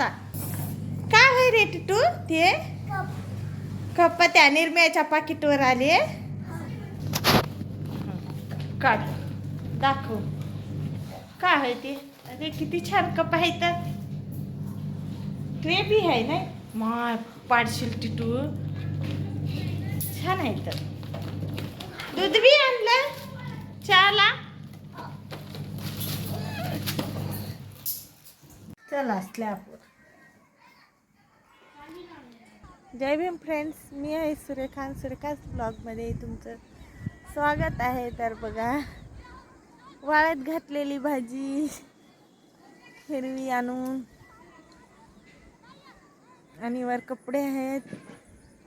आता काय होय रे टिटू? ते? कप्पा त्या निर्म्याच्या पाकिटवर आले. काढ दाखव. काय आहे ते? अरे किती छान कप आहे तर. ट्रे बी आहे ना? मा पाडशील टिटू. छान आहे तर. दूध बी आणलं? चहाला? चला असल्या आपण जय भीम फ्रेंड्स मी आहे सुरेखान सुरेखाच ब्लॉगमध्ये तुमचं स्वागत आहे. तर बघा वाळ्यात घातलेली भाजी हिरवी आणून आणि वर कपडे आहेत.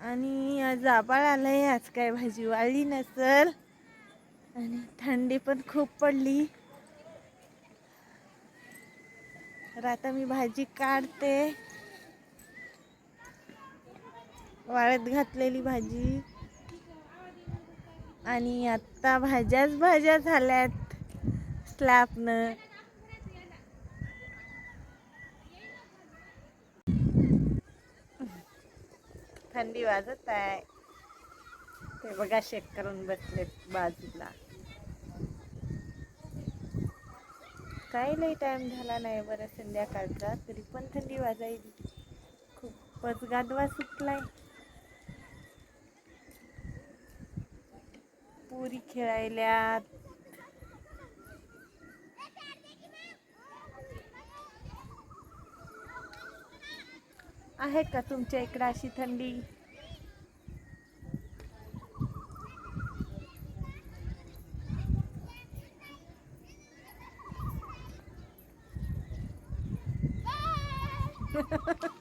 आणि आज आबाळ आहे आज काय भाजी वाळली नसल. आणि थंडी पण खूप पडली. तर आता मी भाजी काढते. वाळत घातलेली भाजी. आणि आत्ता भाज्याच भाज्या झाल्यात. स्लॅपनं थंडी वाजत आहे. ते बघा शेक करून बसलेत बाजूला. काही लई टाइम झाला नाही बरं संध्याकाळचा तरी पण थंडी वाजायची खूपच गादवा सुटलाय. पुरी खेळायल्यात. आहे का तुमच्या इकडं अशी थंडी?